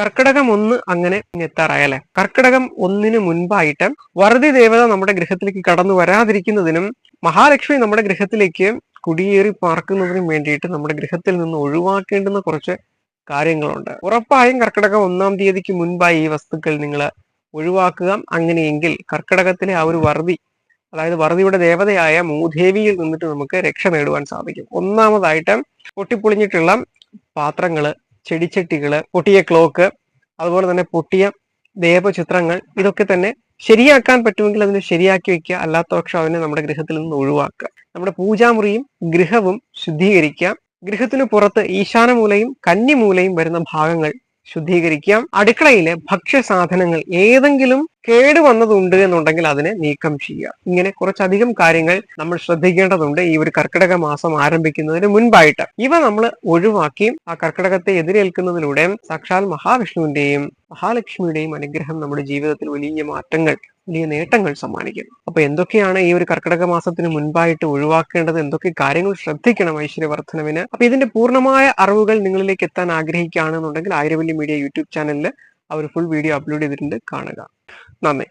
കർക്കിടകം ഒന്ന് അങ്ങനെ എത്താറായല്ലേ? കർക്കിടകം ഒന്നിന് മുൻപായിട്ട് വറുതി ദേവത നമ്മുടെ ഗൃഹത്തിലേക്ക് കടന്നു വരാതിരിക്കുന്നതിനും മഹാലക്ഷ്മി നമ്മുടെ ഗൃഹത്തിലേക്ക് കുടിയേറി പാർക്കുന്നതിനും വേണ്ടിയിട്ട് നമ്മുടെ ഗൃഹത്തിൽ നിന്ന് ഒഴിവാക്കേണ്ടുന്ന കുറച്ച് കാര്യങ്ങളുണ്ട്. ഉറപ്പായും കർക്കിടകം ഒന്നാം തീയതിക്ക് മുൻപായി ഈ വസ്തുക്കൾ നിങ്ങൾ ഒഴിവാക്കുക. അങ്ങനെയെങ്കിൽ കർക്കിടകത്തിലെ ആ ഒരു വറുതി അതായത് വറുതിയുടെ ദേവതയായ മൂദേവിയിൽ നിന്നിട്ട് നമുക്ക് രക്ഷ നേടുവാൻ സാധിക്കും. ഒന്നാമതായിട്ട് പൊട്ടിപ്പൊളിഞ്ഞിട്ടുള്ള പാത്രങ്ങൾ ചെടിച്ചട്ടികൾ പൊട്ടിയ ക്ലോക്ക് അതുപോലെ തന്നെ പൊട്ടിയ ദേവചിത്രങ്ങൾ ഇതൊക്കെ തന്നെ ശരിയാക്കാൻ പറ്റുമെങ്കിൽ അതിനെ ശരിയാക്കി വെക്കുക. അല്ലാത്ത പക്ഷം അതിനെ നമ്മുടെ ഗൃഹത്തിൽ നിന്ന് ഒഴിവാക്കുക. നമ്മുടെ പൂജാമുറിയും ഗൃഹവും ശുദ്ധീകരിക്കുക. ഗൃഹത്തിനു പുറത്ത് ഈശാനമൂലയും കന്നിമൂലയും വരുന്ന ഭാഗങ്ങൾ ശുദ്ധീകരിക്കാം. അടുക്കളയിലെ ഭക്ഷ്യ സാധനങ്ങൾ ഏതെങ്കിലും കേടുവന്നതുണ്ട് എന്നുണ്ടെങ്കിൽ അതിനെ നീക്കം ചെയ്യുക ഇങ്ങനെ കുറച്ചധികം കാര്യങ്ങൾ നമ്മൾ ശ്രദ്ധിക്കേണ്ടതുണ്ട് ഈ ഒരു കർക്കിടക മാസം ആരംഭിക്കുന്നതിന് മുൻപായിട്ട്. ഇവ നമ്മൾ ഒഴിവാക്കി ആ കർക്കിടകത്തെ എതിരേൽക്കുന്നതിലൂടെ സാക്ഷാൽ മഹാവിഷ്ണുവിന്റെയും മഹാലക്ഷ്മിയുടെയും അനുഗ്രഹം നമ്മുടെ ജീവിതത്തിൽ വലിയ മാറ്റങ്ങൾ വലിയ നേട്ടങ്ങൾ സമ്മാനിക്കും. അപ്പൊ എന്തൊക്കെയാണ് ഈ ഒരു കർക്കിടക മാസത്തിന് മുൻപായിട്ട് ഒഴിവാക്കേണ്ടത്? എന്തൊക്കെ കാര്യങ്ങൾ ശ്രദ്ധിക്കണം ഐശ്വര്യവർദ്ധനവിന്? അപ്പൊ ഇതിന്റെ പൂർണമായ അറിവുകൾ നിങ്ങളിലേക്ക് എത്താൻ ആഗ്രഹിക്കുകയാണെന്നുണ്ടെങ്കിൽ ആയിരവല്ലി മീഡിയ യൂട്യൂബ് ചാനലിൽ അവർ ഫുൾ വീഡിയോ അപ്ലോഡ് ചെയ്തിട്ടുണ്ട്. കാണുക. നന്ദി.